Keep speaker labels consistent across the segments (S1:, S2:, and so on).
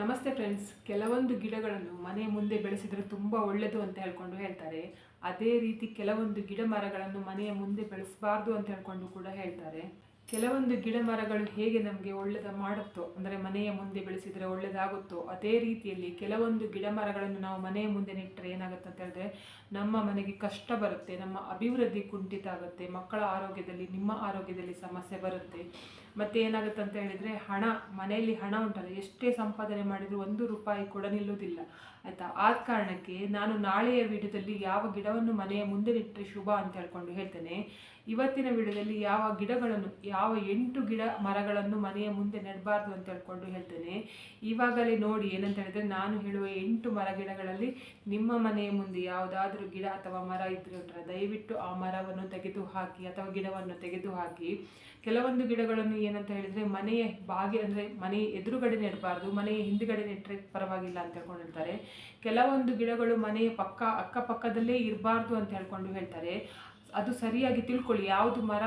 S1: ನಮಸ್ತೆ ಫ್ರೆಂಡ್ಸ್ ಕೆಲವೊಂದು ಗಿಡಗಳನ್ನು ಮನೆ ಮುಂದೆ ಬೆಳೆಸಿದರೆ ತುಂಬ ಒಳ್ಳೆಯದು ಅಂತ ಹೇಳ್ಕೊಂಡು ಹೇಳ್ತಾರೆ. ಅದೇ ರೀತಿ ಕೆಲವೊಂದು ಗಿಡ ಮರಗಳನ್ನು ಮನೆಯ ಮುಂದೆ ಬೆಳೆಸಬಾರ್ದು ಅಂತ ಹೇಳ್ಕೊಂಡು ಕೂಡ ಹೇಳ್ತಾರೆ. ಕೆಲವೊಂದು ಗಿಡ ಮರಗಳು ಹೇಗೆ ನಮಗೆ ಒಳ್ಳೆದ ಮಾಡುತ್ತೋ, ಅಂದರೆ ಮನೆಯ ಮುಂದೆ ಬೆಳೆಸಿದರೆ ಒಳ್ಳೆಯದಾಗುತ್ತೋ ಅದೇ ರೀತಿಯಲ್ಲಿ ಕೆಲವೊಂದು ಗಿಡ ಮರಗಳನ್ನು ನಾವು ಮನೆಯ ಮುಂದೆ ನೆಟ್ಟರೆ ಏನಾಗುತ್ತೆ ಅಂತ ಹೇಳಿದ್ರೆ, ನಮ್ಮ ಮನೆಗೆ ಕಷ್ಟ ಬರುತ್ತೆ, ನಮ್ಮ ಅಭಿವೃದ್ಧಿ ಕುಂಠಿತ ಆಗುತ್ತೆ, ಮಕ್ಕಳ ಆರೋಗ್ಯದಲ್ಲಿ, ನಿಮ್ಮ ಆರೋಗ್ಯದಲ್ಲಿ ಸಮಸ್ಯೆ ಬರುತ್ತೆ. ಮತ್ತೆ ಏನಾಗುತ್ತೆ ಅಂತ ಹೇಳಿದರೆ, ಹಣ, ಮನೆಯಲ್ಲಿ ಹಣ ಉಂಟಲ್ಲ, ಎಷ್ಟೇ ಸಂಪಾದನೆ ಮಾಡಿದರೂ ಒಂದು ರೂಪಾಯಿ ಕೂಡ ನಿಲ್ಲುವುದಿಲ್ಲ. ಆಯಿತಾ? ಆದ ಕಾರಣಕ್ಕೆ ನಾನು ನಾಳೆಯ ವಿಡಿಯೋದಲ್ಲಿ ಯಾವ ಗಿಡವನ್ನು ಮನೆಯ ಮುಂದೆ ನೆಟ್ಟರೆ ಶುಭ ಅಂತ ಹೇಳ್ಕೊಂಡು ಹೇಳ್ತೇನೆ. ಇವತ್ತಿನ ವಿಡಿಯೋದಲ್ಲಿ ಯಾವ ಗಿಡಗಳನ್ನು, ಯಾವ ಎಂಟು ಗಿಡ ಮರಗಳನ್ನು ಮನೆಯ ಮುಂದೆ ನೆಡಬಾರ್ದು ಅಂತ ಹೇಳ್ಕೊಂಡು ಹೇಳ್ತೇನೆ. ಇವಾಗಲೇ ನೋಡಿ ಏನಂತ ಹೇಳಿದ್ರೆ ನಾನು ಹೇಳುವ ಎಂಟು ಮರ ಗಿಡಗಳಲ್ಲಿ ನಿಮ್ಮ ಮನೆಯ ಮುಂದೆ ಯಾವುದಾದ್ರೂ ಗಿಡ ಅಥವಾ ಮರ ಉಂಟಲ್ಲ ದಯವಿಟ್ಟು ಆ ಮರವನ್ನು ತೆಗೆದು ಹಾಕಿ ಅಥವಾ ಗಿಡವನ್ನು ತೆಗೆದು ಹಾಕಿ ಕೆಲವೊಂದು ಗಿಡಗಳನ್ನು ಏನಂತ ಹೇಳಿದ್ರೆ ಮನೆಯ ಬಾಗಿ ಅಂದರೆ ಮನೆ ಎದುರುಗಡೆ ನೆಡಬಾರ್ದು, ಮನೆಯ ಹಿಂದುಗಡೆ ನೆಟ್ಟರೆ ಪರವಾಗಿಲ್ಲ ಅಂತ ಹೇಳ್ಕೊಂಡು ಹೇಳ್ತಾರೆ. ಕೆಲವೊಂದು ಗಿಡಗಳು ಮನೆಯ ಪಕ್ಕ, ಅಕ್ಕಪಕ್ಕದಲ್ಲೇ ಇರಬಾರ್ದು ಅಂತ ಹೇಳ್ಕೊಂಡು ಹೇಳ್ತಾರೆ. ಅದು ಸರಿಯಾಗಿ ತಿಳ್ಕೊಳ್ಳಿ. ಯಾವುದು ಮರ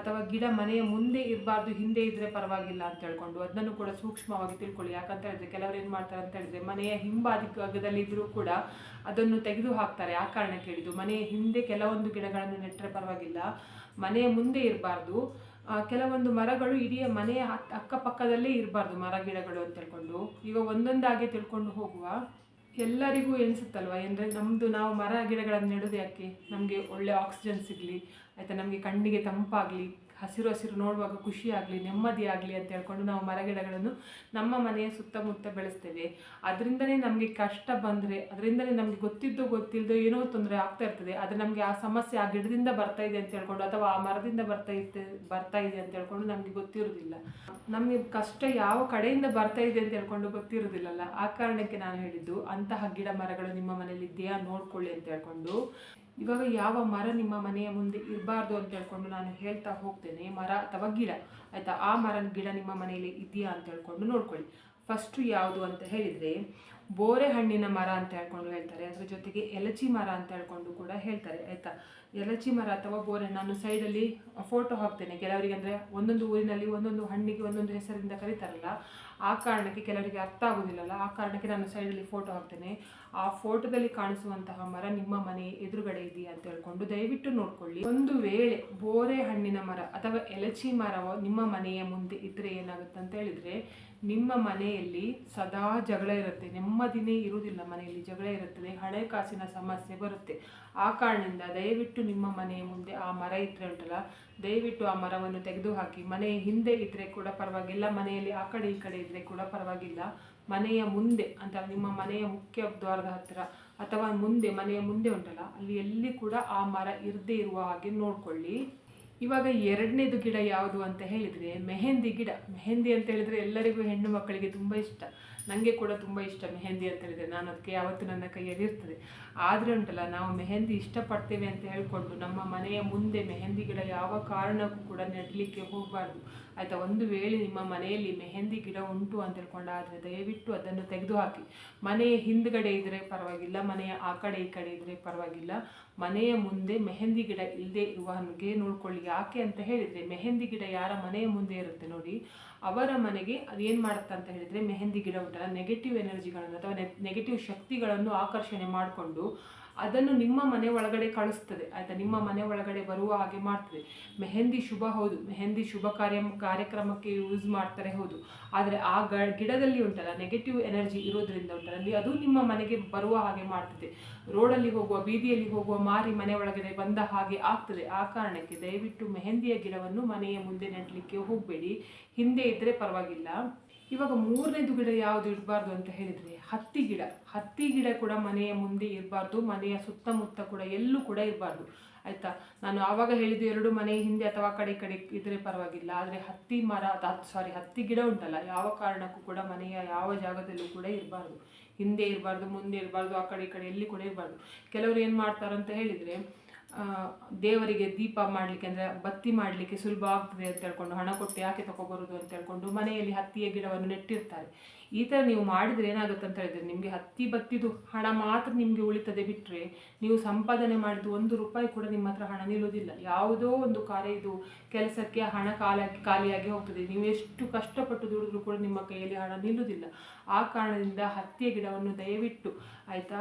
S1: ಅಥವಾ ಗಿಡ ಮನೆಯ ಮುಂದೆ ಇರಬಾರ್ದು, ಹಿಂದೆ ಇದ್ದರೆ ಪರವಾಗಿಲ್ಲ ಅಂತ ಹೇಳ್ಕೊಂಡು ಅದನ್ನು ಕೂಡ ಸೂಕ್ಷ್ಮವಾಗಿ ತಿಳ್ಕೊಳ್ಳಿ. ಯಾಕಂತ ಹೇಳಿದ್ರೆ ಕೆಲವರು ಏನು ಮಾಡ್ತಾರೆ ಅಂತ ಹೇಳಿದ್ರೆ ಮನೆಯ ಹಿಂಬಾದಿ ಇದ್ರೂ ಕೂಡ ಅದನ್ನು ತೆಗೆದು ಹಾಕ್ತಾರೆ ಆ ಕಾರಣಕ್ಕೆ ಹೇಳಿದ್ದು ಮನೆಯ ಹಿಂದೆ ಕೆಲವೊಂದು ಗಿಡಗಳನ್ನು ನೆಟ್ಟರೆ ಪರವಾಗಿಲ್ಲ. ಮನೆಯ ಮುಂದೆ ಇರಬಾರ್ದು. ಕೆಲವೊಂದು ಮರಗಳು ಇಡೀ ಮನೆಯ ಅಕ್ಕಪಕ್ಕದಲ್ಲೇ ಇರಬಾರ್ದು ಮರ ಗಿಡಗಳು ಅಂತ ಹೇಳ್ಕೊಂಡು. ಈಗ ಒಂದೊಂದಾಗಿ ತಿಳ್ಕೊಂಡು ಹೋಗುವ. ಎಲ್ಲರಿಗೂ ಎನಿಸುತ್ತಲ್ವ ಅಂದರೆ ನಮ್ಮದು ನಾವು ಮರ ಗಿಡಗಳನ್ನು ನೆಡೋದು ಯಾಕೆ? ನಮಗೆ ಒಳ್ಳೆ ಆಕ್ಸಿಜನ್ ಸಿಗಲಿ, ಆಯಿತಾ? ನಮಗೆ ಕಣ್ಣಿಗೆ ತಂಪಾಗಲಿ. ಹಸಿರು ಹಸಿರು ನೋಡುವಾಗ ಖುಷಿ ಆಗಲಿ, ನೆಮ್ಮದಿ ಆಗಲಿ ಅಂತ ಹೇಳ್ಕೊಂಡು ನಾವು ಮರ ಗಿಡಗಳನ್ನು ನಮ್ಮ ಮನೆಯ ಸುತ್ತಮುತ್ತ ಬೆಳೆಸ್ತೇವೆ. ಅದರಿಂದಲೇ ನಮಗೆ ಕಷ್ಟ ಬಂದರೆ, ಅದರಿಂದಲೇ ನಮಗೆ ಗೊತ್ತಿದ್ದೋ ಗೊತ್ತಿಲ್ಲದೋ ಏನೋ ತೊಂದರೆ ಆಗ್ತಾ ಇರ್ತದೆ. ಅದು ನಮಗೆ ಆ ಸಮಸ್ಯೆ ಆ ಗಿಡದಿಂದ ಬರ್ತಾ ಇದೆ ಅಂತ ಹೇಳ್ಕೊಂಡು ಅಥವಾ ಆ ಮರದಿಂದ ಬರ್ತಾ ಇದೆ ಬರ್ತಾ ಇದೆ ಅಂತ ಹೇಳ್ಕೊಂಡು ನಮಗೆ ಗೊತ್ತಿರೋದಿಲ್ಲ. ನಮಗೆ ಕಷ್ಟ ಯಾವ ಕಡೆಯಿಂದ ಬರ್ತಾ ಇದೆ ಅಂತ ಹೇಳ್ಕೊಂಡು ಗೊತ್ತಿರೋದಿಲ್ಲಲ್ಲ. ಆ ಕಾರಣಕ್ಕೆ ನಾನು ಹೇಳಿದ್ದು, ಅಂತಹ ಗಿಡ ಮರಗಳು ನಿಮ್ಮ ಮನೆಯಲ್ಲಿ ಇದೆಯಾ ನೋಡ್ಕೊಳ್ಳಿ ಅಂತ ಹೇಳ್ಕೊಂಡು. ಇವಾಗ ಯಾವ ಮರ ನಿಮ್ಮ ಮನೆಯ ಮುಂದೆ ಇರಬಾರ್ದು ಅಂತ ಹೇಳ್ಕೊಂಡು ನಾನು ಹೇಳ್ತಾ ಹೋಗ್ತೇನೆ. ಮರ ಅಥವಾ ಗಿಡ. ಆಯಿತಾ? ಆ ಮರ ಗಿಡ ನಿಮ್ಮ ಮನೆಯಲ್ಲಿ ಇದೆಯಾ ಅಂತ ಹೇಳ್ಕೊಂಡು ನೋಡ್ಕೊಳ್ಳಿ. ಫಸ್ಟು ಯಾವುದು ಅಂತ ಹೇಳಿದರೆ ಬೋರೆ ಹಣ್ಣಿನ ಮರ ಅಂತ ಹೇಳ್ಕೊಂಡು ಹೇಳ್ತಾರೆ. ಅದರ ಜೊತೆಗೆ ಎಲಚಿ ಮರ ಅಂತ ಹೇಳ್ಕೊಂಡು ಕೂಡ ಹೇಳ್ತಾರೆ. ಆಯಿತಾ? ಎಲಚಿ ಮರ ಅಥವಾ ಬೋರೆ, ನಾನು ಸೈಡಲ್ಲಿ ಫೋಟೋ ಹಾಕ್ತೇನೆ. ಕೆಲವರಿಗೆ ಅಂದರೆ ಒಂದೊಂದು ಊರಿನಲ್ಲಿ ಒಂದೊಂದು ಹಣ್ಣಿಗೆ ಒಂದೊಂದು ಹೆಸರಿಂದ ಕರೀತಾರಲ್ಲ. ಆ ಕಾರಣಕ್ಕೆ ಕೆಲವರಿಗೆ ಅರ್ಥ ಆಗೋದಿಲ್ಲಲ್ಲ, ಆ ಕಾರಣಕ್ಕೆ ನಾನು ಸೈಡಲ್ಲಿ ಫೋಟೋ ಹಾಕ್ತೇನೆ. ಆ ಫೋಟೋದಲ್ಲಿ ಕಾಣಿಸುವಂತಹ ಮರ ನಿಮ್ಮ ಮನೆ ಎದುರುಗಡೆ ಇದೆಯಾ ಅಂತ ಹೇಳ್ಕೊಂಡು ದಯವಿಟ್ಟು ನೋಡ್ಕೊಳ್ಳಿ. ಒಂದು ವೇಳೆ ಬೋರೆ ಹಣ್ಣಿನ ಮರ ಅಥವಾ ಎಲಚಿ ಮರ ನಿಮ್ಮ ಮನೆಯ ಮುಂದೆ ಇದ್ರೆ ಏನಾಗುತ್ತೆ ಅಂತ ಹೇಳಿದ್ರೆ ನಿಮ್ಮ ಮನೆಯಲ್ಲಿ ಸದಾ ಜಗಳ ಇರುತ್ತೆ. ನೆಮ್ಮದಿನೇ ಇರುವುದಿಲ್ಲ ಮನೆಯಲ್ಲಿ. ಜಗಳ ಇರುತ್ತದೆ. ಹಳೆ ಕಾಸಿನ ಸಮಸ್ಯೆ ಬರುತ್ತೆ. ಆ ಕಾರಣದಿಂದ ದಯವಿಟ್ಟು ನಿಮ್ಮ ಮನೆಯ ಮುಂದೆ ಆ ಮರ ಇದ್ರೆ ಉಂಟಲ್ಲ, ದಯವಿಟ್ಟು ಆ ಮರವನ್ನು ತೆಗೆದು ಹಾಕಿ ಮನೆಯ ಹಿಂದೆ ಇದ್ದರೆ ಕೂಡ ಪರವಾಗಿಲ್ಲ, ಮನೆಯಲ್ಲಿ ಆ ಕಡೆ ಈ ಕಡೆ ಇದ್ದರೆ ಕೂಡ ಪರವಾಗಿಲ್ಲ. ಮನೆಯ ಮುಂದೆ ಅಂತ ನಿಮ್ಮ ಮನೆಯ ಮುಖ್ಯ ದ್ವಾರದ ಹತ್ತಿರ ಅಥವಾ ಮುಂದೆ, ಮನೆಯ ಮುಂದೆ ಉಂಟಲ್ಲ, ಅಲ್ಲಿ ಎಲ್ಲಿ ಕೂಡ ಆ ಮರ ಇರದೇ ಇರುವ ಹಾಗೆ ನೋಡ್ಕೊಳ್ಳಿ. ಇವಾಗ ಎರಡನೇದು ಗಿಡ ಯಾವುದು ಅಂತ ಹೇಳಿದರೆ ಮೆಹೆಂದಿ ಗಿಡ. ಮೆಹೆಂದಿ ಅಂತ ಹೇಳಿದರೆ ಎಲ್ಲರಿಗೂ ಹೆಣ್ಣು ಮಕ್ಕಳಿಗೆ ತುಂಬ ಇಷ್ಟ. ನನಗೆ ಕೂಡ ತುಂಬ ಇಷ್ಟ ಮೆಹೆಂದಿ ಅಂತ ಹೇಳಿದರೆ. ನಾನು ಅದಕ್ಕೆ ಯಾವತ್ತೂ ನನ್ನ ಕೈಯಲ್ಲಿ ಇರ್ತದೆ. ಆದರೆ ಉಂಟಲ್ಲ, ನಾವು ಮೆಹೆಂದಿ ಇಷ್ಟಪಡ್ತೇವೆ ಅಂತ ಹೇಳಿಕೊಂಡು ನಮ್ಮ ಮನೆಯ ಮುಂದೆ ಮೆಹೆಂದಿ ಗಿಡ ಯಾವ ಕಾರಣಕ್ಕೂ ಕೂಡ ನೆಡಲಿಕ್ಕೆ ಹೋಗಬಾರ್ದು. ಆಯಿತಾ, ಒಂದು ವೇಳೆ ನಿಮ್ಮ ಮನೆಯಲ್ಲಿ ಮೆಹೆಂದಿ ಗಿಡ ಉಂಟು ಅಂತ ಹೇಳ್ಕೊಂಡಾದರೆ ದಯವಿಟ್ಟು ಅದನ್ನು ತೆಗೆದುಹಾಕಿ. ಮನೆಯ ಹಿಂದ್ಗಡೆ ಇದ್ದರೆ ಪರವಾಗಿಲ್ಲ, ಮನೆಯ ಆ ಕಡೆ ಈ ಕಡೆ ಇದ್ದರೆ ಪರವಾಗಿಲ್ಲ. ಮನೆಯ ಮುಂದೆ ಮೆಹಂದಿ ಗಿಡ ಇಲ್ಲದೆ ಇರುವ ಹಾಗೆ ನೋಡ್ಕೊಳ್ಳಿ. ಯಾಕೆ ಅಂತ ಹೇಳಿದರೆ, ಮೆಹಂದಿ ಗಿಡ ಯಾರ ಮನೆಯ ಮುಂದೆ ಇರುತ್ತೆ ನೋಡಿ. ಅವರ ಮನೆಗೆ ಅದೇನು ಮಾಡುತ್ತೆ ಅಂತ ಹೇಳಿದರೆ, ಮೆಹಂದಿ ಗಿಡ ಉಂಟಲ್ಲ ನೆಗೆಟಿವ್ ಎನರ್ಜಿಗಳನ್ನು ಅಥವಾ ನೆಗೆಟಿವ್ ಶಕ್ತಿಗಳನ್ನು ಆಕರ್ಷಣೆ ಮಾಡಿಕೊಂಡು ಅದನ್ನು ನಿಮ್ಮ ಮನೆ ಒಳಗಡೆ ಕಳಿಸ್ತದೆ. ಆಯಿತಾ? ನಿಮ್ಮ ಮನೆ ಒಳಗಡೆ ಬರುವ ಹಾಗೆ ಮಾಡ್ತದೆ. ಮೆಹಂದಿ ಶುಭ ಹೌದು. ಮೆಹಂದಿ ಶುಭ ಕಾರ್ಯ, ಕಾರ್ಯಕ್ರಮಕ್ಕೆ ಯೂಸ್ ಮಾಡ್ತಾರೆ ಹೌದು. ಆದರೆ ಆ ಗಿಡದಲ್ಲಿ ಉಂಟಲ್ಲ ನೆಗೆಟಿವ್ ಎನರ್ಜಿ ಇರೋದ್ರಿಂದ ಉಂಟಲ್ಲ ಅದು ನಿಮ್ಮ ಮನೆಗೆ ಬರುವ ಹಾಗೆ ಮಾಡ್ತದೆ. ರೋಡಲ್ಲಿ ಹೋಗುವ, ಬೀದಿಯಲ್ಲಿ ಹೋಗುವ ಮಾರಿ ಮನೆ ಒಳಗಡೆ ಬಂದ ಹಾಗೆ ಆಗ್ತದೆ. ಆ ಕಾರಣಕ್ಕೆ ದಯವಿಟ್ಟು ಮೆಹಂದಿಯ ಗಿಡವನ್ನು ಮನೆಯ ಮುಂದೆ ನೆಡಲಿಕ್ಕೆ ಹೋಗಬೇಡಿ. ಹಿಂದೆ ಇದ್ದರೆ ಪರವಾಗಿಲ್ಲ. ಇವಾಗ ಮೂರನೇದು ಗಿಡ ಯಾವುದು ಇಡಬಾರ್ದು ಅಂತ ಹೇಳಿದರೆ ಹತ್ತಿ ಗಿಡ. ಹತ್ತಿ ಗಿಡ ಕೂಡ ಮನೆಯ ಮುಂದೆ ಇರಬಾರ್ದು. ಮನೆಯ ಸುತ್ತಮುತ್ತ ಕೂಡ ಎಲ್ಲೂ ಕೂಡ ಇರಬಾರ್ದು. ಆಯಿತಾ? ನಾನು ಆವಾಗ ಹೇಳಿದ್ದು ಎರಡು ಮನೆ ಹಿಂದೆ ಅಥವಾ ಕಡೆ ಕಡೆ ಇದ್ರೆ ಪರವಾಗಿಲ್ಲ. ಆದರೆ ಹತ್ತಿ ಮರ ಸಾರಿ ಹತ್ತಿ ಗಿಡ ಉಂಟಲ್ಲ, ಯಾವ ಕಾರಣಕ್ಕೂ ಕೂಡ ಮನೆಯ ಯಾವ ಜಾಗದಲ್ಲೂ ಕೂಡ ಇರಬಾರ್ದು. ಹಿಂದೆ ಇರಬಾರ್ದು, ಮುಂದೆ ಇರಬಾರ್ದು, ಆ ಕಡೆ ಈ ಕಡೆ, ಎಲ್ಲಿ ಕೂಡ ಇರಬಾರ್ದು. ಕೆಲವರು ಏನು ಮಾಡ್ತಾರೆ ಅಂತ ಹೇಳಿದರೆ ದೇವರಿಗೆ ದೀಪ ಮಾಡಲಿಕ್ಕೆ ಅಂದರೆ ಬತ್ತಿ ಮಾಡಲಿಕ್ಕೆ ಸುಲಭ ಆಗ್ತದೆ ಅಂತ ಹೇಳ್ಕೊಂಡು, ಹಣ ಕೊಟ್ಟು ಯಾಕೆ ತಗೊಬರೋದು ಅಂತ ಹೇಳ್ಕೊಂಡು ಮನೆಯಲ್ಲಿ ಹತ್ತಿಯ ಗಿಡವನ್ನು ನೆಟ್ಟಿರ್ತಾರೆ. ಈ ಥರ ನೀವು ಮಾಡಿದರೆ ಏನಾಗುತ್ತೆ ಅಂತ ಹೇಳಿದ್ರೆ ನಿಮಗೆ ಹತ್ತಿ ಬತ್ತಿದು ಹಣ ಮಾತ್ರ ನಿಮಗೆ ಉಳಿತದೆ ಬಿಟ್ಟರೆ ನೀವು ಸಂಪಾದನೆ ಮಾಡಿದ್ದು ಒಂದು ರೂಪಾಯಿ ಕೂಡ ನಿಮ್ಮ ಹತ್ರ ಹಣ ನಿಲ್ಲುವುದಿಲ್ಲ. ಯಾವುದೋ ಒಂದು ಕಾರ್ಯ ಇದು ಕೆಲಸಕ್ಕೆ ಹಣ ಖಾಲಿ ಖಾಲಿಯಾಗಿ ಹೋಗ್ತದೆ. ನೀವು ಎಷ್ಟು ಕಷ್ಟಪಟ್ಟು ದುಡಿದ್ರೂ ಕೂಡ ನಿಮ್ಮ ಕೈಯಲ್ಲಿ ಹಣ ನಿಲ್ಲುವುದಿಲ್ಲ. ಆ ಕಾರಣದಿಂದ ಹತ್ತಿಯ ಗಿಡವನ್ನು ದಯವಿಟ್ಟು ಆಯಿತಾ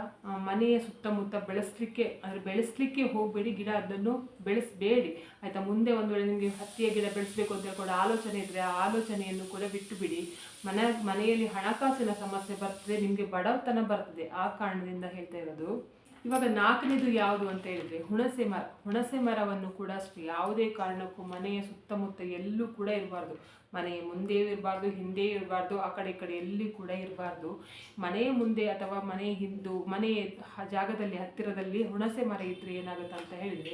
S1: ಮನೆಯ ಸುತ್ತಮುತ್ತ ಬೆಳೆಸಲಿಕ್ಕೆ, ಅಂದರೆ ಬೆಳೆಸಲಿಕ್ಕೆ ಹೋಗಬೇಡಿ. ಗಿಡ ಅದನ್ನು ಬೆಳೆಸಬೇಡಿ. ಆಯಿತಾ, ಮುಂದೆ ಒಂದು ವೇಳೆ ನಿಮಗೆ ಹತ್ತಿಯ ಗಿಡ ಬೆಳೆಸಬೇಕು ಅಂತ ಕೂಡ ಆಲೋಚನೆ ಇದ್ದರೆ ಆ ಆಲೋಚನೆಯನ್ನು ಕೂಡ ಬಿಟ್ಟು ಬಿಡಿ. ಮನೆ ಮನೆಯಲ್ಲಿ ಹಣಕಾಸಿನ ಸಮಸ್ಯೆ ಬರ್ತದೆ, ನಿಮಗೆ ಬಡವತನ ಬರ್ತದೆ, ಆ ಕಾರಣದಿಂದ ಹೇಳ್ತಾ ಇರೋದು. ಇವಾಗ ನಾಲ್ಕನೇದು ಯಾವುದು ಅಂತ ಹೇಳಿದ್ರೆ, ಹುಣಸೆ ಮರ, ಹುಣಸೆ ಮರವನ್ನು ಕೂಡ ಅಷ್ಟೇ, ಯಾವುದೇ ಕಾರಣಕ್ಕೂ ಮನೆಯ ಸುತ್ತಮುತ್ತ ಎಲ್ಲೂ ಕೂಡ ಇರಬಾರ್ದು. ಮನೆಯ ಮುಂದೆ ಇರಬಾರ್ದು, ಹಿಂದೆ ಇರಬಾರ್ದು, ಆ ಕಡೆ ಈ ಕಡೆ ಎಲ್ಲಿ ಕೂಡ ಇರಬಾರ್ದು. ಮನೆಯ ಮುಂದೆ ಅಥವಾ ಮನೆಯ ಹಿಂದು, ಮನೆಯ ಜಾಗದಲ್ಲಿ ಹತ್ತಿರದಲ್ಲಿ ಹುಣಸೆ ಮರ ಇದ್ರೆ ಏನಾಗುತ್ತೆ ಅಂತ ಹೇಳಿದ್ರೆ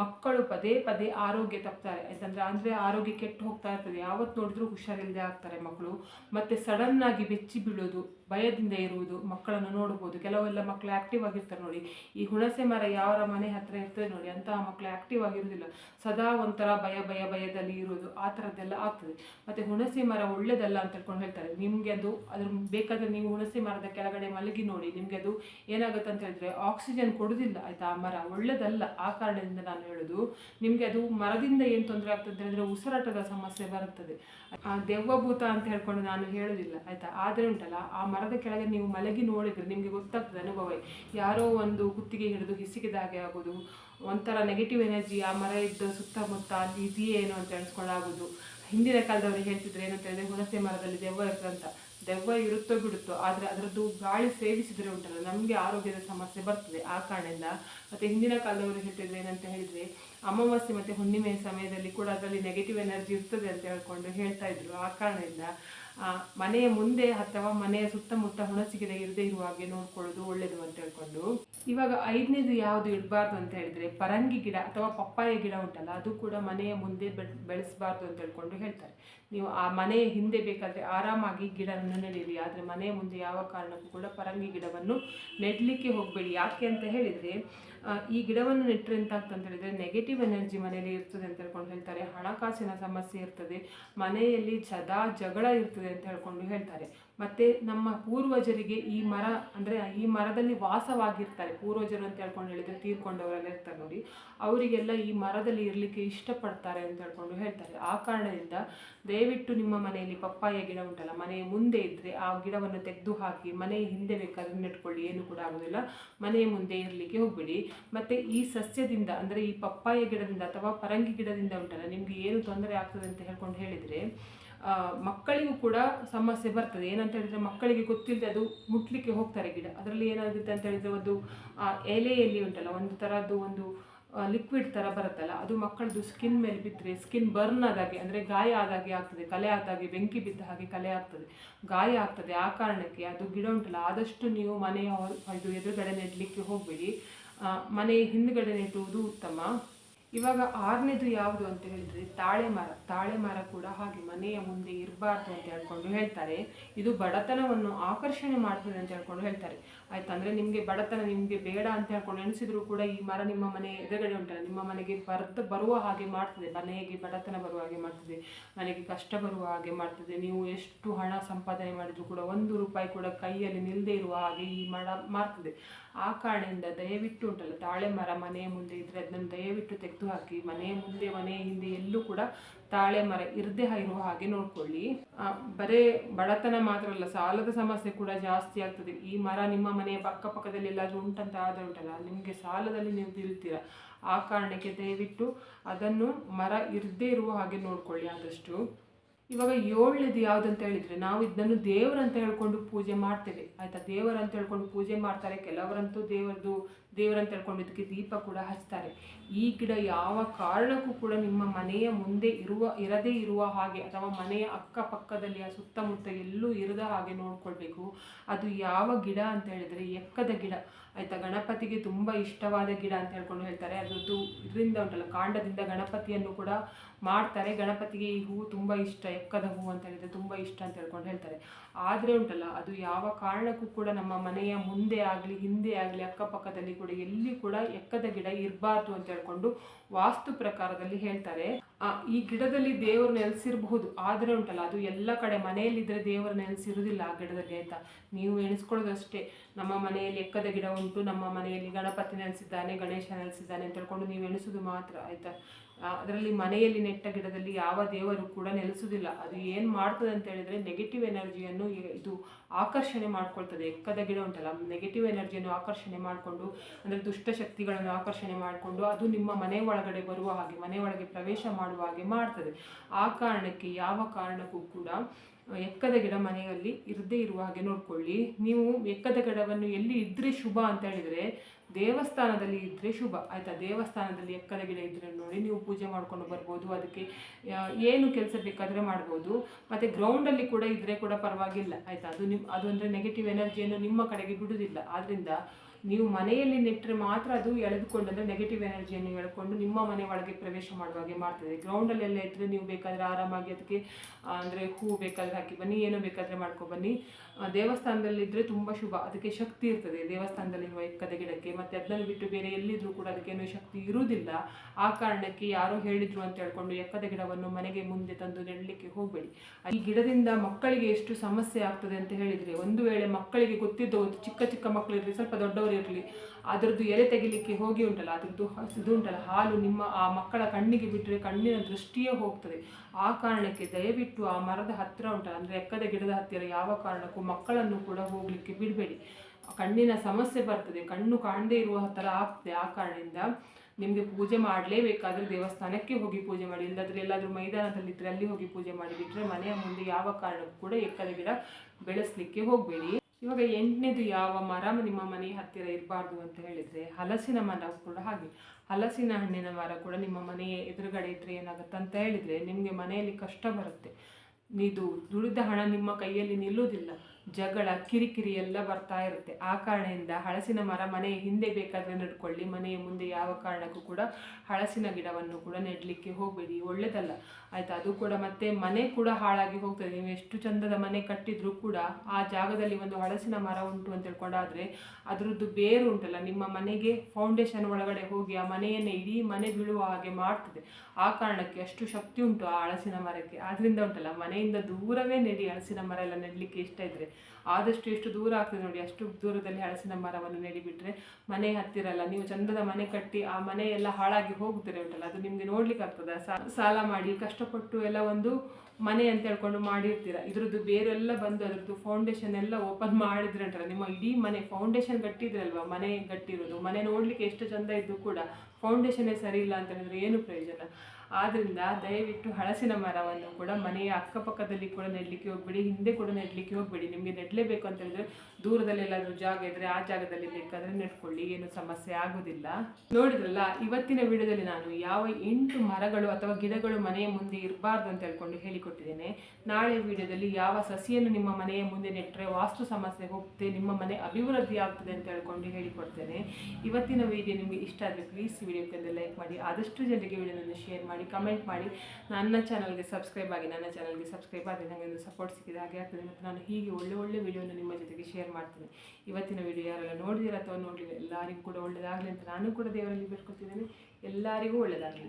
S1: ಮಕ್ಕಳು ಪದೇ ಪದೇ ಆರೋಗ್ಯ ತಪ್ತಾರೆ. ಯಾಕಂದರೆ ಅಂದರೆ ಆರೋಗ್ಯ ಕೆಟ್ಟು ಹೋಗ್ತಾ ಇರ್ತದೆ. ಯಾವತ್ತು ನೋಡಿದ್ರೂ ಹುಷಾರಿಲ್ಲದೆ ಆಗ್ತಾರೆ ಮಕ್ಕಳು. ಮತ್ತು ಸಡನ್ ಆಗಿ ಬೆಚ್ಚಿ ಬೀಳೋದು, ಭಯದಿಂದ ಇರುವುದು, ಮಕ್ಕಳನ್ನು ನೋಡ್ಬೋದು. ಕೆಲವೆಲ್ಲ ಮಕ್ಕಳು ಆ್ಯಕ್ಟಿವ್ ಆಗಿರ್ತಾರೆ ನೋಡಿ. ಈ ಹುಣಸೆ ಮರ ಯಾವರ ಮನೆ ಹತ್ರ ಇರ್ತದೆ ನೋಡಿ, ಅಂತಹ ಮಕ್ಕಳು ಆ್ಯಕ್ಟಿವ್ ಆಗಿರೋದಿಲ್ಲ ಸದಾ ಒಂಥರ ಭಯ ಭಯ, ಭಯದಲ್ಲಿ ಇರೋದು ಆ ಥರದ್ದೆಲ್ಲ ಆಗ್ತದೆ. ಮತ್ತು ಹುಣಸೆ ಮರ ಒಳ್ಳೇದಲ್ಲ ಅಂತ ಹೇಳ್ಕೊಂಡು ಹೇಳ್ತಾರೆ. ನಿಮಗೆ ಅದು, ಅದ್ರ ಬೇಕಾದರೆ ನೀವು ಹುಣಸೆ ಮರದ ಕೆಳಗಡೆ ಮಲಗಿ ನೋಡಿ. ನಿಮಗೆ ಅದು ಏನಾಗುತ್ತೆ ಅಂತ ಹೇಳಿದ್ರೆ ಆಕ್ಸಿಜನ್ ಕೊಡೋದಿಲ್ಲ ಆಯಿತಾ? ಆ ಮರ ಒಳ್ಳೇದಲ್ಲ. ಆ ಕಾರಣದಿಂದ ನಾನು ಹೇಳೋದು. ನಿಮಗೆ ಅದು ಮರದಿಂದ ಏನು ತೊಂದರೆ ಆಗ್ತದೆ ಅಂದ್ರೆ ಉಸಿರಾಟದ ಸಮಸ್ಯೆ ಬರುತ್ತದೆ. ಆ ದೆವ್ವಭೂತ ಅಂತ ಹೇಳ್ಕೊಂಡು ನಾನು ಹೇಳೋದಿಲ್ಲ, ಆಯ್ತಾ? ಆದರೆ ಉಂಟಲ್ಲ, ಆ ಮರದ ಕೆಳಗೆ ನೀವು ಮಲಗಿ ನೋಡಿದ್ರೆ ನಿಮಗೆ ಗೊತ್ತಾಗ್ತದೆ ಅನುಭವ. ಯಾರೋ ಒಂದು ಕುತ್ತಿಗೆ ಹಿಡಿದು ಹಿಸಿಕಿದ ಹಾಗೆ ಆಗೋದು, ಒಂಥರ ನೆಗೆಟಿವ್ ಎನರ್ಜಿ ಆ ಮರ ಇದ್ದ ಸುತ್ತಮುತ್ತ ಅಲ್ಲಿ ಏನು ಅಂತ ಎಣಿಸ್ಕೊಳ್ಳಾಗೋದು. ಹಿಂದಿನ ಕಾಲದವರು ಹೇಳ್ತಿದ್ರು ಏನಂತ ಹೇಳಿದ್ರೆ, ಹುಣಸೆ ಮರದಲ್ಲಿ ದೆವ್ವ ಇರ್ತಂತ ದೆವ್ವ ಇರುತ್ತೋ ಬಿಡುತ್ತೋ, ಆದರೆ ಅದರದ್ದು ಗಾಳಿ ಸೇವಿಸಿದರೆ ಉಂಟಲ್ಲ, ನಮಗೆ ಆರೋಗ್ಯದ ಸಮಸ್ಯೆ ಬರ್ತದೆ. ಆ ಕಾರಣದಿಂದ ಮತ್ತು ಹಿಂದಿನ ಕಾಲದವರು ಹೇಳ್ತಿದ್ರು ಏನಂತ ಹೇಳಿದರೆ ಅಮಾವಾಸ್ಯೆ ಮತ್ತು ಹುಣ್ಣಿಮೆಯ ಸಮಯದಲ್ಲಿ ಕೂಡ ಅದರಲ್ಲಿ ನೆಗೆಟಿವ್ ಎನರ್ಜಿ ಇರ್ತದೆ ಅಂತ ಹೇಳ್ಕೊಂಡು ಹೇಳ್ತಾ ಇದ್ರು. ಆ ಕಾರಣದಿಂದ ಮನೆಯ ಮುಂದೆ ಅಥವಾ ಮನೆಯ ಸುತ್ತಮುತ್ತ ಹುಣಸಿ ಗಿಡ ಇರದೇ ಇರುವ ಹಾಗೆ ನೋಡ್ಕೊಳ್ಳೋದು ಒಳ್ಳೇದು ಅಂತ ಹೇಳ್ಕೊಂಡು, ಇವಾಗ ಐದನೇದು ಯಾವುದು ಇಡಬಾರ್ದು ಅಂತ ಹೇಳಿದ್ರೆ ಪರಂಗಿ ಗಿಡ ಅಥವಾ ಪಪ್ಪಾಯ ಗಿಡ ಉಂಟಲ್ಲ, ಅದು ಕೂಡ ಮನೆಯ ಮುಂದೆ ಬೆಳ್ ಬೆಳೆಸಬಾರ್ದು ಅಂತ ಹೇಳ್ಕೊಂಡು ಹೇಳ್ತಾರೆ. ನೀವು ಆ ಮನೆಯ ಹಿಂದೆ ಬೇಕಾದರೆ ಆರಾಮಾಗಿ ಗಿಡವನ್ನು ನೆಡೀರಿ ಆದರೆ ಮನೆಯ ಮುಂದೆ ಯಾವ ಕಾರಣಕ್ಕೂ ಕೂಡ ಪರಂಗಿ ಗಿಡವನ್ನು ನೆಡಲಿಕ್ಕೆ ಹೋಗಬೇಡಿ. ಯಾಕೆ ಅಂತ ಹೇಳಿದರೆ ಈ ಗಿಡವನ್ನು ನೆಟ್ಟರೆ ಅಂತ ಹೇಳಿದ್ರೆ ನೆಗೆಟಿವ್ ಎನರ್ಜಿ ಮನೆಯಲ್ಲಿ ಇರ್ತದೆ ಅಂತ ಹೇಳ್ಕೊಂಡು ಹೇಳ್ತಾರೆ. ಹಣಕಾಸಿನ ಸಮಸ್ಯೆ ಇರ್ತದೆ. ಮನೆಯಲ್ಲಿ ಸದಾ ಜಗಳ ಇರ್ತದೆ ಅಂತ ಹೇಳ್ಕೊಂಡು ಹೇಳ್ತಾರೆ. ಮತ್ತು ನಮ್ಮ ಪೂರ್ವಜರಿಗೆ ಈ ಮರ, ಅಂದರೆ ಈ ಮರದಲ್ಲಿ ವಾಸವಾಗಿರ್ತಾರೆ. ಪೂರ್ವಜರು ಅಂತ ಹೇಳ್ಕೊಂಡು ಹೇಳಿದ್ರೆ ತೀರ್ಕೊಂಡವರೆಲ್ಲ ಇರ್ತಾರೆ ನೋಡಿ. ಅವರಿಗೆಲ್ಲ ಈ ಮರದಲ್ಲಿ ಇರಲಿಕ್ಕೆ ಇಷ್ಟಪಡ್ತಾರೆ ಅಂತ ಹೇಳ್ಕೊಂಡು ಹೇಳ್ತಾರೆ. ಆ ಕಾರಣದಿಂದ ದಯವಿಟ್ಟು ನಿಮ್ಮ ಮನೆಯಲ್ಲಿ ಪಪ್ಪಾಯ ಗಿಡ ಉಂಟಲ್ಲ, ಮನೆಯ ಮುಂದೆ ಇದ್ದರೆ ಆ ಗಿಡವನ್ನು ತೆಗೆದು ಹಾಕಿ, ಮನೆಯ ಹಿಂದೆ ಬೇಕಾದ್ರೆ ನೆಟ್ಕೊಳ್ಳಿ, ಏನು ಕೂಡ ಆಗೋದಿಲ್ಲ. ಮನೆಯ ಮುಂದೆ ಇರಲಿಕ್ಕೆ ಹೋಗಬೇಡಿ. ಮತ್ತು ಈ ಸಸ್ಯದಿಂದ, ಅಂದರೆ ಈ ಪಪ್ಪಾಯ ಗಿಡದಿಂದ ಅಥವಾ ಪರಂಗಿ ಗಿಡದಿಂದ ಉಂಟಲ್ಲ, ನಿಮಗೆ ಏನು ತೊಂದರೆ ಆಗ್ತದೆ ಅಂತ ಹೇಳ್ಕೊಂಡು ಹೇಳಿದರೆ ಮಕ್ಕಳಿಗೂ ಕೂಡ ಸಮಸ್ಯೆ ಬರ್ತದೆ. ಏನಂತ ಹೇಳಿದ್ರೆ ಮಕ್ಕಳಿಗೆ ಗೊತ್ತಿಲ್ಲದೆ ಅದು ಮುಟ್ಲಿಕ್ಕೆ ಹೋಗ್ತಾರೆ ಗಿಡ. ಅದರಲ್ಲಿ ಏನಾಗುತ್ತೆ ಅಂತ ಹೇಳಿದ್ರೆ ಒಂದು, ಆ, ಎಲೆಯಲ್ಲಿ ಉಂಟಲ್ಲ, ಒಂದು ಥರದ್ದು ಒಂದು ಲಿಕ್ವಿಡ್ ಥರ ಬರುತ್ತಲ್ಲ, ಅದು ಮಕ್ಕಳದು ಸ್ಕಿನ್ ಮೇಲೆ ಬಿದ್ದರೆ ಸ್ಕಿನ್ ಬರ್ನ್ ಆದಾಗೆ, ಅಂದರೆ ಗಾಯ ಆದಾಗೆ ಆಗ್ತದೆ, ಕಲೆ ಆದಾಗೆ, ಬೆಂಕಿ ಬಿದ್ದ ಹಾಗೆ ಕಲೆ ಆಗ್ತದೆ. ಗಾಯ ಆಗ್ತದೆ, ಆ ಕಾರಣಕ್ಕೆ ಅದು ಗಿಡ ಉಂಟಲ್ಲ, ಆದಷ್ಟು ನೀವು ಮನೆಯ ಇದು ಎದುರುಗಡೆ ನೆಡಲಿಕ್ಕೆ ಹೋಗಬೇಡಿ. ಮನೆ ಹಿಂದುಗಡೆ ನೆಟ್ಟುವುದು ಉತ್ತಮ. ಇವಾಗ ಆರನೇದು ಯಾವುದು ಅಂತ ಹೇಳಿದ್ರೆ ತಾಳೆ ಮರ ತಾಳೆ ಮರ ಕೂಡ ಹಾಗೆ ಮನೆಯ ಮುಂದೆ ಇರಬಾರ್ದು ಅಂತ ಹೇಳ್ಕೊಂಡು ಹೇಳ್ತಾರೆ. ಇದು ಬಡತನವನ್ನು ಆಕರ್ಷಣೆ ಮಾಡ್ತದೆ ಅಂತ ಹೇಳ್ಕೊಂಡು ಹೇಳ್ತಾರೆ. ಆಯ್ತಾ ಅಂದರೆ ನಿಮಗೆ ಬಡತನ ನಿಮಗೆ ಬೇಡ ಅಂತ ಹೇಳ್ಕೊಂಡು ಎಣಿಸಿದ್ರು ಕೂಡ ಈ ಮರ ನಿಮ್ಮ ಮನೆ ಎದುರುಗಡೆ ಉಂಟಲ್ಲ, ನಿಮ್ಮ ಮನೆಗೆ ಬರ್ತ ಬರುವ ಹಾಗೆ ಮಾಡ್ತದೆ. ಮನೆಗೆ ಬಡತನ ಬರುವ ಹಾಗೆ ಮಾಡ್ತದೆ. ಮನೆಗೆ ಕಷ್ಟ ಬರುವ ಹಾಗೆ ಮಾಡ್ತದೆ. ನೀವು ಎಷ್ಟು ಹಣ ಸಂಪಾದನೆ ಮಾಡಿದ್ರು ಕೂಡ ಒಂದು ರೂಪಾಯಿ ಕೂಡ ಕೈಯಲ್ಲಿ ನಿಲ್ಲದೆ ಇರುವ ಹಾಗೆ ಈ ಮರ ಮಾಡ್ತದೆ ಆ ಕಾರಣದಿಂದ ದಯವಿಟ್ಟು ಉಂಟಲ್ಲ, ತಾಳೆ ಮರ ಮನೆಯ ಮುಂದೆ ಇದ್ದರೆ ಅದನ್ನು ದಯವಿಟ್ಟು ತೆಗೆದು ಹಾಕಿ, ಮನೆಯ ಮುಂದೆ, ಮನೆಯ ಹಿಂದೆ ಎಲ್ಲೂ ಕೂಡ ತಾಳೆ ಮರ ಇರದೇ ಇರುವ ಹಾಗೆ ನೋಡ್ಕೊಳ್ಳಿ. ಬರೇ ಬಡತನ ಮಾತ್ರ ಅಲ್ಲ, ಸಾಲದ ಸಮಸ್ಯೆ ಕೂಡ ಜಾಸ್ತಿ ಆಗ್ತದೆ. ಈ ಮರ ನಿಮ್ಮ ಮನೆಯ ಅಕ್ಕಪಕ್ಕದಲ್ಲಿ ಎಲ್ಲಾದರೂ ಉಂಟಂತ ಆದರೆ ಉಂಟಲ್ಲ ನಿಮಗೆ ಸಾಲದಲ್ಲಿ ನೀವು ಬೀಳ್ತೀರ? ಆ ಕಾರಣಕ್ಕೆ ದಯವಿಟ್ಟು ಅದನ್ನು ಮರ ಇರದೇ ಇರುವ ಹಾಗೆ ನೋಡ್ಕೊಳ್ಳಿ ಆದಷ್ಟು. ಇವಾಗ ಏಳನೇದು ಯಾವುದಂತ ಹೇಳಿದ್ರೆ, ನಾವು ಇದನ್ನು ದೇವರಂತ ಹೇಳ್ಕೊಂಡು ಪೂಜೆ ಮಾಡ್ತೇವೆ. ಆಯ್ತಾ? ದೇವರಂತ ಹೇಳ್ಕೊಂಡು ಪೂಜೆ ಮಾಡ್ತಾರೆ. ಕೆಲವರಂತೂ ದೇವರದು ದೇವರಂತ ಹೇಳ್ಕೊಂಡು ಇದಕ್ಕೆ ದೀಪ ಕೂಡ ಹಚ್ತಾರೆ. ಈ ಗಿಡ ಯಾವ ಕಾರಣಕ್ಕೂ ಕೂಡ ನಿಮ್ಮ ಮನೆಯ ಮುಂದೆ ಇರುವ, ಇರದೇ ಇರುವ ಹಾಗೆ ಅಥವಾ ಮನೆಯ ಅಕ್ಕಪಕ್ಕದಲ್ಲಿ ಆ ಸುತ್ತಮುತ್ತ ಎಲ್ಲೂ ಇರದ ಹಾಗೆ ನೋಡ್ಕೊಳ್ಬೇಕು. ಅದು ಯಾವ ಗಿಡ ಅಂತ ಹೇಳಿದರೆ ಎಕ್ಕದ ಗಿಡ. ಆಯಿತಾ, ಗಣಪತಿಗೆ ತುಂಬ ಇಷ್ಟವಾದ ಗಿಡ ಅಂತ ಹೇಳ್ಕೊಂಡು ಹೇಳ್ತಾರೆ. ಅದರದ್ದು ಇದರಿಂದ ಉಂಟಲ್ಲ, ಕಾಂಡದಿಂದ ಗಣಪತಿಯನ್ನು ಕೂಡ ಮಾಡ್ತಾರೆ. ಗಣಪತಿಗೆ ಈ ಹೂವು ತುಂಬ ಇಷ್ಟ, ಎಕ್ಕದ ಹೂವು ಅಂತ ಹೇಳಿದರೆ ತುಂಬ ಇಷ್ಟ ಅಂತ ಹೇಳ್ಕೊಂಡು ಹೇಳ್ತಾರೆ. ಆದರೆ ಉಂಟಲ್ಲ, ಅದು ಯಾವ ಕಾರಣಕ್ಕೂ ಕೂಡ ನಮ್ಮ ಮನೆಯ ಮುಂದೆ ಆಗಲಿ, ಹಿಂದೆ ಆಗಲಿ, ಅಕ್ಕಪಕ್ಕದಲ್ಲಿ ಕೂಡ ಎಲ್ಲಿ ಕೂಡ ಎಕ್ಕದ ಗಿಡ ಇರಬಾರ್ದು ಅಂತ ಹೇಳ್ಕೊಂಡು ವಾಸ್ತು ಪ್ರಕಾರದಲ್ಲಿ ಹೇಳ್ತಾರೆ. ಆ, ಈ ಗಿಡದಲ್ಲಿ ದೇವರು ನೆಲೆಸಿರಬಹುದು ಆದರೆ ಉಂಟಲ್ಲ ಅದು ಎಲ್ಲ ಕಡೆ ಮನೆಯಲ್ಲಿದ್ದರೆ ದೇವರು ನೆಲೆಸಿರುವುದಿಲ್ಲ ಆ ಗಿಡದಲ್ಲಿ ಆಯ್ತಾ ನೀವು ಎಣಿಸ್ಕೊಳ್ಳೋದಷ್ಟೇ ನಮ್ಮ ಮನೆಯಲ್ಲಿ ಎಕ್ಕದ ಗಿಡ ಉಂಟು ನಮ್ಮ ಮನೆಯಲ್ಲಿ ಗಣಪತಿ ನೆಲೆಸಿದ್ದಾನೆ ಗಣೇಶ ನೆಲೆಸಿದ್ದಾನೆ ಅಂತ ಹೇಳ್ಕೊಂಡು ನೀವು ಎಣಿಸೋದು ಮಾತ್ರ ಆಯ್ತಾ? ಅದರಲ್ಲಿ ಮನೆಯಲ್ಲಿ ನೆಟ್ಟ ಗಿಡದಲ್ಲಿ ಯಾವ ದೇವರು ಕೂಡ ನೆಲೆಸುವುದಿಲ್ಲ. ಅದು ಏನು ಮಾಡ್ತದೆ ಅಂತ ಹೇಳಿದ್ರೆ ನೆಗೆಟಿವ್ ಎನರ್ಜಿಯನ್ನು ಇದು ಆಕರ್ಷಣೆ ಮಾಡ್ಕೊಳ್ತದೆ. ಎಕ್ಕದ ಗಿಡ ಉಂಟಲ್ಲ ನೆಗೆಟಿವ್ ಎನರ್ಜಿಯನ್ನು ಆಕರ್ಷಣೆ ಮಾಡಿಕೊಂಡು, ಅಂದರೆ ದುಷ್ಟಶಕ್ತಿಗಳನ್ನು ಆಕರ್ಷಣೆ ಮಾಡಿಕೊಂಡು ಅದು ನಿಮ್ಮ ಮನೆ ಒಳಗಡೆ ಬರುವ ಹಾಗೆ, ಮನೆ ಒಳಗೆ ಪ್ರವೇಶ ಮಾಡುವ ಹಾಗೆ ಮಾಡ್ತದೆ. ಆ ಕಾರಣಕ್ಕೆ ಯಾವ ಕಾರಣಕ್ಕೂ ಕೂಡ ಎಕ್ಕದ ಗಿಡ ಮನೆಯಲ್ಲಿ ಇರದೇ ಇರುವ ಹಾಗೆ ನೋಡಿಕೊಳ್ಳಿ. ನೀವು ಎಕ್ಕದ ಗಿಡವನ್ನು ಎಲ್ಲಿ ಇದ್ದರೆ ಶುಭ ಅಂತ ಹೇಳಿದರೆ ದೇವಸ್ಥಾನದಲ್ಲಿ ಇದ್ದರೆ ಶುಭ. ಆಯಿತಾ? ದೇವಸ್ಥಾನದಲ್ಲಿ ಎಕ್ಕದ ಗಿಡ ಇದ್ದರೆ ನೋಡಿ ನೀವು ಪೂಜೆ ಮಾಡ್ಕೊಂಡು ಬರ್ಬೋದು. ಅದಕ್ಕೆ ಏನು ಕೆಲಸ ಬೇಕಾದರೆ ಮಾಡ್ಬೋದು. ಮತ್ತು ಗ್ರೌಂಡಲ್ಲಿ ಕೂಡ ಇದ್ದರೆ ಕೂಡ ಪರವಾಗಿಲ್ಲ. ಆಯಿತಾ? ಅದು ನಿಮ್ಮ ಅದು ಅಂದರೆ ನೆಗೆಟಿವ್ ಎನರ್ಜಿಯನ್ನು ನಿಮ್ಮ ಕಡೆಗೆ ಬಿಡುವುದಿಲ್ಲ. ಆದ್ದರಿಂದ ನೀವು ಮನೆಯಲ್ಲಿ ನೆಟ್ಟರೆ ಮಾತ್ರ ಅದು ಎಳೆದುಕೊಂಡು ನೆಗೆಟಿವ್ ಎನರ್ಜಿಯನ್ನು ಎಳ್ಕೊಂಡು ನಿಮ್ಮ ಮನೆ ಒಳಗೆ ಪ್ರವೇಶ ಮಾಡುವ ಹಾಗೆ ಮಾಡ್ತದೆ. ಗ್ರೌಂಡಲ್ಲೆಲ್ಲ ಇದ್ದರೆ ನೀವು ಬೇಕಾದರೆ ಆರಾಮಾಗಿ ಅದಕ್ಕೆ ಅಂದರೆ ಹೂ ಬೇಕಾದರೆ ಹಾಕಿ ಬನ್ನಿ ಏನೋ ಬೇಕಾದರೆ ಮಾಡ್ಕೊ ಬನ್ನಿ. ಆ, ದೇವಸ್ಥಾನದಲ್ಲಿದ್ದರೆ ತುಂಬ ಶುಭ. ಅದಕ್ಕೆ ಶಕ್ತಿ ಇರ್ತದೆ. ದೇವಸ್ಥಾನದಲ್ಲಿರುವ ಎಕ್ಕದ ಗಿಡಕ್ಕೆ ಮತ್ತು ಅದನ್ನು ಬಿಟ್ಟು ಬೇರೆ ಎಲ್ಲಿದ್ರೂ ಕೂಡ ಅದಕ್ಕೇನು ಶಕ್ತಿ ಇರುವುದಿಲ್ಲ. ಆ ಕಾರಣಕ್ಕೆ ಯಾರೋ ಹೇಳಿದ್ರು ಅಂತ ಹೇಳ್ಕೊಂಡು ಎಕ್ಕದ ಗಿಡವನ್ನು ಮನೆಗೆ ಮುಂದೆ ತಂದು ನೆಡಲಿಕ್ಕೆ ಹೋಗಬೇಡಿ. ಈ ಗಿಡದಿಂದ ಮಕ್ಕಳಿಗೆ ಎಷ್ಟು ಸಮಸ್ಯೆ ಆಗ್ತದೆ ಅಂತ ಹೇಳಿದರೆ ಒಂದು ವೇಳೆ ಮಕ್ಕಳಿಗೆ ಗೊತ್ತಿದ್ದು ಚಿಕ್ಕ ಚಿಕ್ಕ ಮಕ್ಕಳು ಇರಲಿ ಸ್ವಲ್ಪ ದೊಡ್ಡವರು ಇರಲಿ ಅದರದ್ದು ಎಲೆ ತೆಗಿಲಿಕ್ಕೆ ಹೋಗಿ ಉಂಟಲ್ಲ, ಅದರದ್ದು ಇದು ಉಂಟಲ್ಲ, ಹಾಲು ನಿಮ್ಮ ಆ ಮಕ್ಕಳ ಕಣ್ಣಿಗೆ ಬಿಟ್ಟರೆ ಕಣ್ಣಿನ ದೃಷ್ಟಿಯೇ ಹೋಗ್ತದೆ. ಆ ಕಾರಣಕ್ಕೆ ದಯವಿಟ್ಟು ಆ ಮರದ ಹತ್ತಿರ ಉಂಟಲ್ಲ, ಅಂದರೆ ಎಕ್ಕದ ಗಿಡದ ಹತ್ತಿರ ಯಾವ ಕಾರಣಕ್ಕೂ ಮಕ್ಕಳನ್ನು ಕೂಡ ಹೋಗಲಿಕ್ಕೆ ಬಿಡಬೇಡಿ. ಕಣ್ಣಿನ ಸಮಸ್ಯೆ ಬರ್ತದೆ, ಕಣ್ಣು ಕಾಣದೇ ಇರುವ ಥರ ಆಗ್ತದೆ. ಆ ಕಾರಣದಿಂದ ನಿಮಗೆ ಪೂಜೆ ಮಾಡಲೇಬೇಕಾದ್ರೆ ದೇವಸ್ಥಾನಕ್ಕೆ ಹೋಗಿ ಪೂಜೆ ಮಾಡಿ, ಇಲ್ಲದ್ರೆ ಎಲ್ಲಾದರೂ ಮೈದಾನದಲ್ಲಿದ್ದರೆ ಅಲ್ಲಿ ಹೋಗಿ ಪೂಜೆ ಮಾಡಿ ಬಿಟ್ಟರೆ ಮನೆಯ ಮುಂದೆ ಯಾವ ಕಾರಣಕ್ಕೂ ಕೂಡ ಎಕ್ಕದ ಗಿಡ ಬೆಳೆಸಲಿಕ್ಕೆ ಹೋಗಬೇಡಿ. ಇವಾಗ ಎಂಟನೇದು ಯಾವ ಮರ ನಿಮ್ಮ ಮನೆ ಹತ್ತಿರ ಇರಬಾರ್ದು ಅಂತ ಹೇಳಿದರೆ ಹಲಸಿನ ಮರ ಕೂಡ ಹಾಗೆ. ಹಲಸಿನ ಹಣ್ಣಿನ ಮರ ಕೂಡ ನಿಮ್ಮ ಮನೆಯ ಎದುರುಗಡೆ ಇದ್ದರೆ ಏನಾಗುತ್ತೆ ಅಂತ ಹೇಳಿದರೆ ನಿಮಗೆ ಮನೆಯಲ್ಲಿ ಕಷ್ಟ ಬರುತ್ತೆ. ಇದು ದುಡಿದ ಹಣ ನಿಮ್ಮ ಕೈಯಲ್ಲಿ ನಿಲ್ಲುವುದಿಲ್ಲ. ಜಗಳ, ಕಿರಿಕಿರಿ ಎಲ್ಲ ಬರ್ತಾ ಇರುತ್ತೆ. ಆ ಕಾರಣದಿಂದ ಹಳಸಿನ ಮರ ಮನೆಯ ಹಿಂದೆ ಬೇಕಾದರೆ ನಡ್ಕೊಳ್ಳಿ, ಮನೆಯ ಮುಂದೆ ಯಾವ ಕಾರಣಕ್ಕೂ ಕೂಡ ಹಳಸಿನ ಗಿಡವನ್ನು ಕೂಡ ನೆಡಲಿಕ್ಕೆ ಹೋಗಬೇಡಿ. ಒಳ್ಳೆಯದಲ್ಲ ಆಯಿತಾ? ಅದು ಕೂಡ ಮತ್ತೆ ಮನೆ ಕೂಡ ಹಾಳಾಗಿ ಹೋಗ್ತದೆ. ನೀವು ಎಷ್ಟು ಚಂದದ ಮನೆ ಕಟ್ಟಿದ್ರೂ ಕೂಡ ಆ ಜಾಗದಲ್ಲಿ ಒಂದು ಹಳಸಿನ ಮರ ಉಂಟು ಅಂತ ಹೇಳ್ಕೊಂಡಾದರೆ ಅದರದ್ದು ಬೇರು ಉಂಟಲ್ಲ. ನಿಮ್ಮ ಮನೆಗೆ ಫೌಂಡೇಶನ್ ಒಳಗಡೆ ಹೋಗಿ ಆ ಮನೆಯನ್ನೇ ಇಡೀ ಮನೆ ಬೀಳುವ ಹಾಗೆ ಮಾಡ್ತದೆ. ಆ ಕಾರಣಕ್ಕೆ ಅಷ್ಟು ಶಕ್ತಿ ಉಂಟು ಆ ಹಳಸಿನ ಮರಕ್ಕೆ. ಆದ್ರಿಂದ ಉಂಟಲ್ಲ, ಮನೆಯಿಂದ ದೂರವೇ ನೆಡಿ ಹಳಸಿನ ಮರ ಎಲ್ಲ ನೆಡಲಿಕ್ಕೆ ಇಷ್ಟ ಇದ್ರೆ. ಆದಷ್ಟು ಎಷ್ಟು ದೂರ ಆಗ್ತದೆ ನೋಡಿ, ಅಷ್ಟು ದೂರದಲ್ಲಿ ಹಳಸಿನ ಮರವನ್ನು ನೆಡಿಬಿಟ್ರೆ ಮನೆ ಹತ್ತಿರಲ್ಲ. ನೀವು ಚಂದದ ಮನೆ ಕಟ್ಟಿ ಆ ಮನೆ ಎಲ್ಲ ಹಾಳಾಗಿ ಹೋಗ್ತಾರೆ ಉಂಟಲ್ಲ, ಅದು ನಿಮಗೆ ನೋಡ್ಲಿಕ್ಕೆ ಆಗ್ತದ? ಸಾಲ ಮಾಡಿ, ಕಷ್ಟಪಟ್ಟು ಎಲ್ಲ ಒಂದು ಮನೆ ಅಂತ ಹೇಳ್ಕೊಂಡು ಮಾಡಿರ್ತೀರ? ಇದ್ರದ್ದು ಬೇರೆಲ್ಲ ಬಂದು ಅದ್ರದ್ದು ಫೌಂಡೇಶನ್ ಎಲ್ಲ ಓಪನ್ ಮಾಡಿದ್ರೆ ಉಂಟಲ್ಲ, ನಿಮ್ಮ ಇಡೀ ಮನೆ ಫೌಂಡೇಶನ್ ಕಟ್ಟಿದ್ರಲ್ವಾ? ಮನೆ ಗಟ್ಟಿರೋದು ಮನೆ ನೋಡ್ಲಿಕ್ಕೆ ಎಷ್ಟು ಚಂದ ಇದ್ದು ಕೂಡ ಫೌಂಡೇಶನ್ ಸರಿ ಇಲ್ಲ ಅಂತ ಹೇಳಿದ್ರೆ ಏನು ಪ್ರಯೋಜನ? ಆದ್ರಿಂದ ದಯವಿಟ್ಟು ಹಳಸಿನ ಮರವನ್ನು ಕೂಡ ಮನೆಯ ಅಕ್ಕಪಕ್ಕದಲ್ಲಿ ಕೂಡ ನೆಡಲಿಕ್ಕೆ ಹೋಗ್ಬೇಡಿ, ಹಿಂದೆ ಕೂಡ ನೆಡಲಿಕ್ಕೆ ಹೋಗಬೇಡಿ. ನಿಮಗೆ ನೆಡಲೇಬೇಕು ಅಂತ ಹೇಳಿದ್ರೆ ದೂರದಲ್ಲಿ ಜಾಗ ಇದ್ರೆ ಆ ಜಾಗದಲ್ಲಿ ಬೇಕಾದ್ರೆ ನೆಡ್ಕೊಳ್ಳಿ, ಏನು ಸಮಸ್ಯೆ ಆಗೋದಿಲ್ಲ. ನೋಡಿದ್ರಲ್ಲ, ಇವತ್ತಿನ ವಿಡಿಯೋದಲ್ಲಿ ನಾನು ಯಾವ ಎಂಟು ಮರಗಳು ಅಥವಾ ಗಿಡಗಳು ಮನೆಯ ಮುಂದೆ ಇರಬಾರ್ದು ಅಂತ ಹೇಳ್ಕೊಂಡು ಹೇಳಿಕೊಟ್ಟಿದ್ದೇನೆ. ನಾಳೆ ವಿಡಿಯೋದಲ್ಲಿ ಯಾವ ಸಸಿಯನ್ನು ನಿಮ್ಮ ಮನೆಯ ಮುಂದೆ ನೆಟ್ಟರೆ ವಾಸ್ತು ಸಮಸ್ಯೆ ಹೋಗುತ್ತೆ, ನಿಮ್ಮ ಮನೆ ಅಭಿವೃದ್ಧಿ ಆಗ್ತದೆ ಅಂತ ಹೇಳ್ಕೊಂಡು ಹೇಳಿಕೊಡ್ತೇನೆ. ಇವತ್ತಿನ ವಿಡಿಯೋ ನಿಮಗೆ ಇಷ್ಟ ಆದರೆ ಪ್ಲೀಸ್ ವಿಡಿಯೋಕ್ಕೆ ಲೈಕ್ ಮಾಡಿ, ಆದಷ್ಟು ಜನರಿಗೆ ವಿಡಿಯೋವನ್ನು ಶೇರ್ ಮಾಡಿ ಕಮೆಂಟ್ ಮಾಡಿ. ನನ್ನ ಚಾನಲ್ಗೆ ಸಬ್ಸ್ಕ್ರೈಬ್ ಆಗಿ, ನನ್ನ ಚಾನಲ್ಗೆ ಸಬ್ಸ್ಕ್ರೈಬ್ ಆದರೆ ನನಗೆ ಒಂದು ಸಪೋರ್ಟ್ ಸಿಕ್ಕಿದ ಹಾಗೆ ಆಗ್ತದೆ. ಮತ್ತು ನಾನು ಹೀಗೆ ಒಳ್ಳೆ ಒಳ್ಳೆ ವಿಡಿಯೋನ ನಿಮ್ಮ ಜೊತೆಗೆ ಶೇರ್ ಮಾಡ್ತೀನಿ. ಇವತ್ತಿನ ವಿಡಿಯೋ ಯಾರೆಲ್ಲ ನೋಡಿದಿರ ಅಥವಾ ನೋಡಲಿಲ್ಲ, ಎಲ್ಲರಿಗೂ ಕೂಡ ಒಳ್ಳೆಯದಾಗಲಿ ಅಂತ ನಾನು ಕೂಡ ದೇವರಲ್ಲಿ ಬೇಡ್ಕೊತಿದ್ದೇನೆ ಎಲ್ಲರಿಗೂ ಒಳ್ಳೆಯದಾಗಲಿ